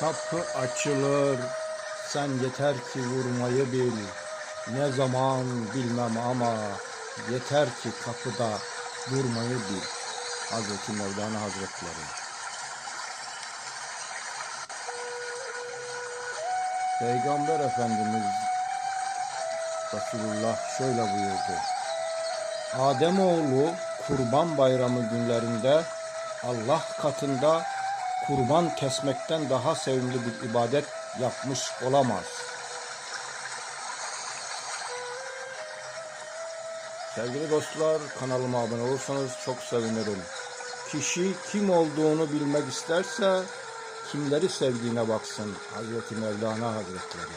Kapı açılır, sen yeter ki vurmayı bil. Ne zaman bilmem ama yeter ki kapıda durmayı bil. Hazreti Mevlana Hazretleri. Peygamber Efendimiz Resulullah şöyle buyurdu. Ademoğlu kurban bayramı günlerinde Allah katında kurban kesmekten daha sevimli bir ibadet yapmış olamaz. Sevgili dostlar kanalıma abone olursanız çok sevinirim. Kişi kim olduğunu bilmek isterse kimleri sevdiğine baksın. Hazreti Mevlana Hazretleri.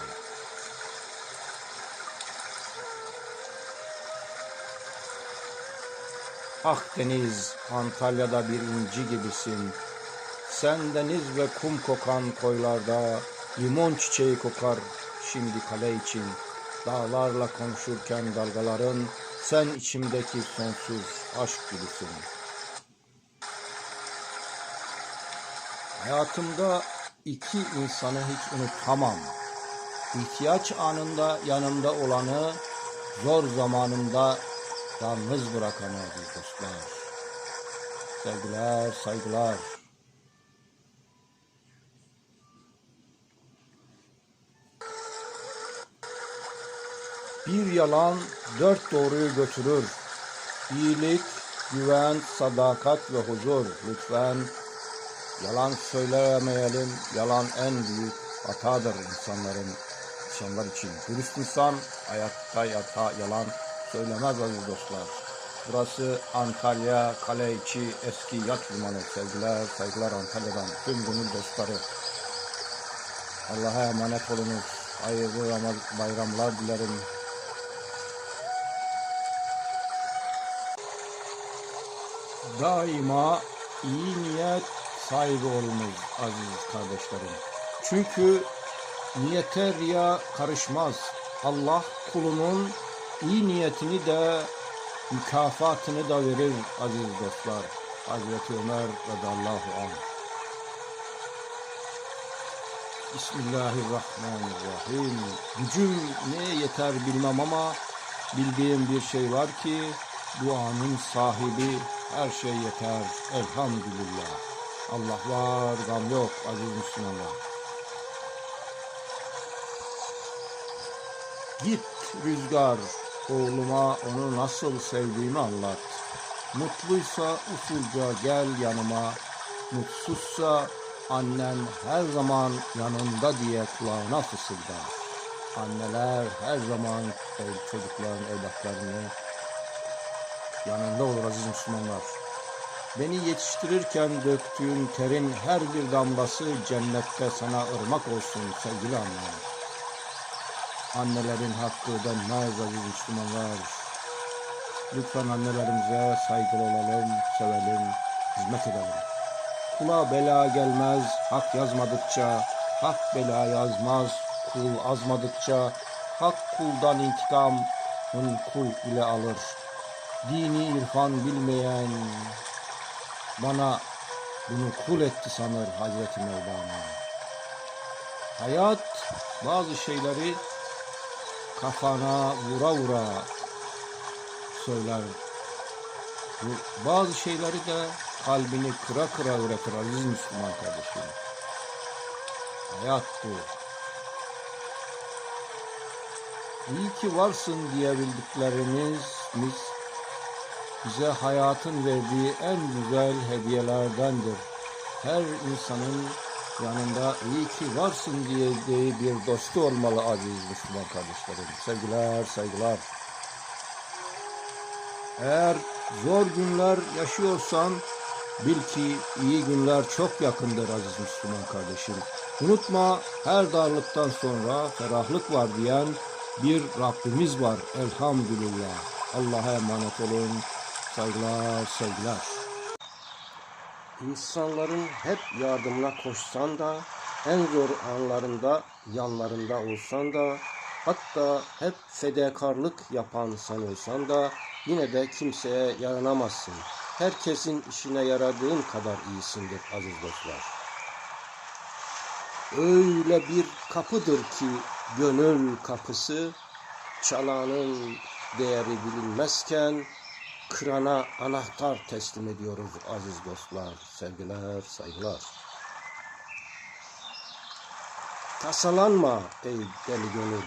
Akdeniz, Antalya'da bir inci gibisin. Sen deniz ve kum kokan koylarda limon çiçeği kokar şimdi kale için. Dağlarla konuşurken dalgaların sen içimdeki sonsuz aşk gibisin. Hayatımda iki insanı hiç unutamam. İhtiyaç anında yanımda olanı, zor zamanımda yalnız bırakanı dostlar. Sevgiler, saygılar. Bir yalan dört doğruyu götürür. İyilik, güven, sadakat ve huzur. Lütfen yalan söylemeyelim. Yalan en büyük hatadır insanların, insanlar için. Dürüst insan hayatta yata yalan söylemez aziz dostlar. Burası Antalya Kale içi eski yat limanı. Sevgiler, saygılar Antalya'dan tüm gönül dostları. Allah'a emanet olunuz. Hayırlı bayramlar dilerim. Daima iyi niyet sahibi olunuz aziz kardeşlerim. Çünkü niyete riya karışmaz. Allah kulunun iyi niyetini de mükafatını da verir aziz dostlar. Hazreti Ömer radıyallahu anh. Bismillahirrahmanirrahim. Gücüm neye yeter bilmem ama bildiğim bir şey var ki duanın sahibi her şey yeter elhamdülillah. Allah var gam yok aziz Müslümanlar. Git rüzgar oğluma onu nasıl sevdiğimi anlat. Mutluysa usulca gel yanıma. Mutsuzsa annen her zaman yanında diye kulağına fısılda. Anneler her zaman çocukların, evlatlarını yanında olur aziz Müslümanlar. Beni yetiştirirken döktüğün terin her bir damlası cennette sana ırmak olsun sevgili annem. Annelerin hakkı denmez aziz Müslümanlar. Lütfen annelerimize saygılı olalım, sevelim, hizmet edelim. Kula bela gelmez, hak yazmadıkça, hak bela yazmaz, kul azmadıkça, hak kuldan intikam, kul ile alır. Dini irfan bilmeyen bana bunu kul etti sanır Hazreti Mevlana. Hayat bazı şeyleri kafana vura vura söyler. Bazı şeyleri de kalbini kıra kıra öğretir aziz Müslüman kardeşim. Hayat bu. İyi ki varsın diyebildiklerimiz biz bize hayatın verdiği en güzel hediyelerdendir. Her insanın yanında iyi ki varsın diyeceği bir dostu olmalı aziz Müslüman kardeşlerim. Sevgiler, saygılar. Eğer zor günler yaşıyorsan bil ki iyi günler çok yakındır aziz Müslüman kardeşim. Unutma her darlıktan sonra ferahlık var diyen bir Rabbimiz var elhamdülillah. Allah'a emanet olun. Saygılar, sevgiler. İnsanların hep yardımına koşsan da, en zor anlarında yanlarında olsan da, hatta hep fedakarlık yapan sen da, yine de kimseye yaranamazsın. Herkesin işine yaradığın kadar iyisindir aziz dostlar. öyle bir kapıdır ki gönül kapısı çalanın değeri bilinmezken kırana anahtar teslim ediyoruz aziz dostlar, sevgiler, saygılar. Tasalanma ey deli gönül.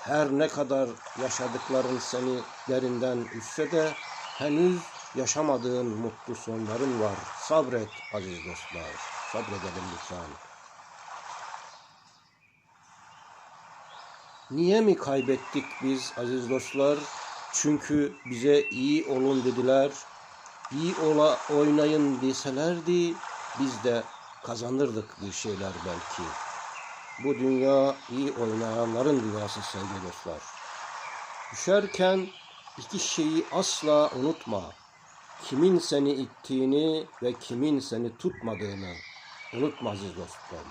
Her ne kadar yaşadıkların seni derinden üstse de henüz yaşamadığın mutlu sonların var. Sabret aziz dostlar. Sabredelim lütfen. Niye mi kaybettik biz aziz dostlar? Çünkü bize iyi olun dediler. İyi ola oynayın deselerdi biz de kazanırdık bir şeyler belki. Bu dünya iyi oynayanların dünyası sevgili dostlar. Düşerken iki şeyi asla unutma. Kimin seni ittiğini ve kimin seni tutmadığını unutma aziz dostum.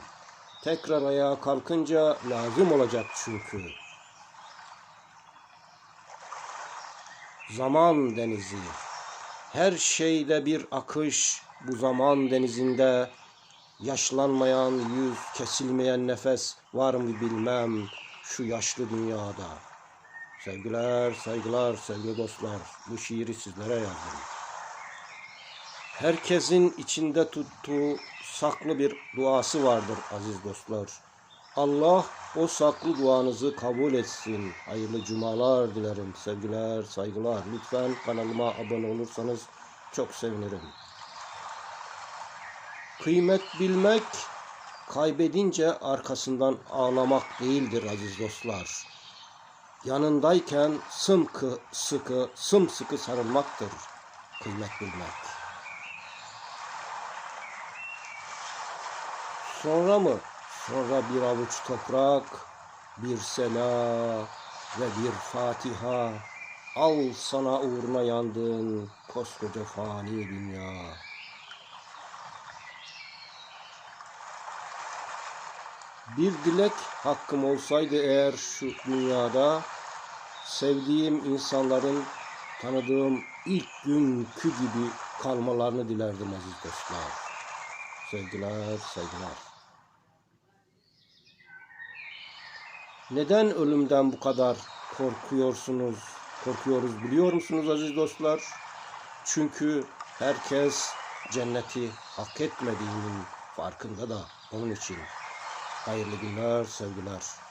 Tekrar ayağa kalkınca lazım olacak çünkü. Zaman denizi. Her şeyde bir akış bu zaman denizinde. Yaşlanmayan yüz, kesilmeyen nefes var mı bilmem şu yaşlı dünyada. Sevgiler, saygılar, sevgili dostlar. Bu şiiri sizlere yazdım. Herkesin içinde tuttuğu saklı bir duası vardır aziz dostlar. Allah o saklı duanızı kabul etsin. Hayırlı cumalar dilerim. Sevgiler, saygılar. Lütfen kanalıma abone olursanız çok sevinirim. Kıymet bilmek, kaybedince arkasından ağlamak değildir aziz dostlar. Yanındayken sımkı, sıkı, sımsıkı sarılmaktır kıymet bilmek. Sonra mı? Sonra bir avuç toprak, bir sela ve bir fatiha. Al sana uğruna yandığın koskoca fani dünya. Bir dilek hakkım olsaydı eğer şu dünyada sevdiğim insanların tanıdığım ilk günkü gibi kalmalarını dilerdim aziz dostlar. Sevgiler, saygılar. Neden ölümden bu kadar korkuyorsunuz, korkuyoruz biliyor musunuz aziz dostlar? Çünkü herkes cenneti hak etmediğinin farkında da onun için. Hayırlı günler, sevgiler.